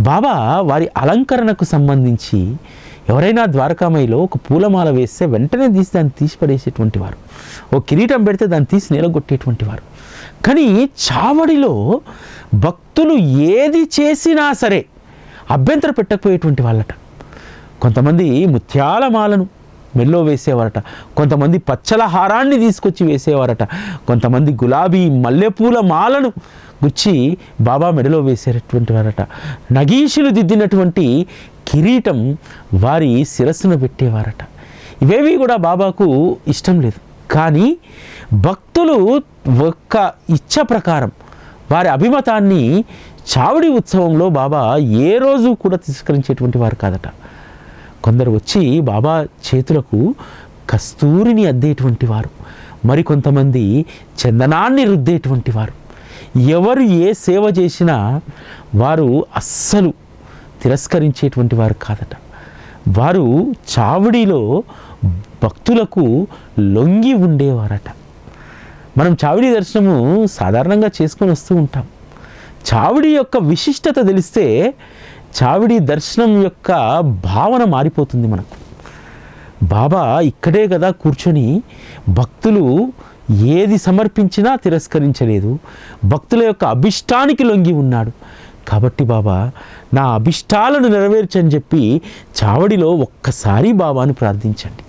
బాబా వారి అలంకరణకు సంబంధించి ఎవరైనా ద్వారకామయిలో ఒక పూలమాల వేస్తే వెంటనే తీసి దాన్ని తీసి పడేసేటువంటి వారు. ఓ కిరీటం పెడితే దాన్ని తీసి నిలగొట్టేటువంటి వారు. కానీ చావడిలో భక్తులు ఏది చేసినా సరే అభ్యంతర పెట్టకపోయేటువంటి వాళ్ళట. కొంతమంది ముత్యాల మాలను మెల్లో వేసేవారట. కొంతమంది పచ్చల హారాన్ని తీసుకొచ్చి వేసేవారట. కొంతమంది గులాబీ మల్లెపూల మాలను గుచ్చి బాబా మెడలో వేసేటటువంటి వారట. నగీషులు దిద్దినటువంటి కిరీటం వారి శిరస్సును పెట్టేవారట. ఇవేవి కూడా బాబాకు ఇష్టం లేదు. కానీ భక్తులు ఒక్క ఇచ్చ ప్రకారం వారి అభిమతాన్ని చావడి ఉత్సవంలో బాబా ఏ రోజు కూడా తిరస్కరించేటువంటి వారు కాదట. కొందరు వచ్చి బాబా చేతులకు కస్తూరిని అద్దేటువంటి వారు. మరికొంతమంది చందనాన్ని రుద్దేటువంటి వారు. ఎవరు ఏ సేవ చేసినా వారు అస్సలు తిరస్కరించేటువంటి వారు కాదట. వారు చావడిలో భక్తులకు లొంగి ఉండేవారట. మనం చావిడి దర్శనము సాధారణంగా చేసుకొని వస్తూ ఉంటాం. చావిడి యొక్క విశిష్టత తెలిస్తే చావిడి దర్శనం యొక్క భావన మారిపోతుంది మనకు. బాబా ఇక్కడే కదా కూర్చొని భక్తులు ఏది సమర్పించినా తిరస్కరించలేదు. భక్తుల యొక్క అభిష్టానికి లొంగి ఉన్నాడు. కాబట్టి బాబా నా అభిష్టాలను నెరవేర్చని చెప్పి చావడిలో ఒక్కసారి బాబాను ప్రార్థించండి.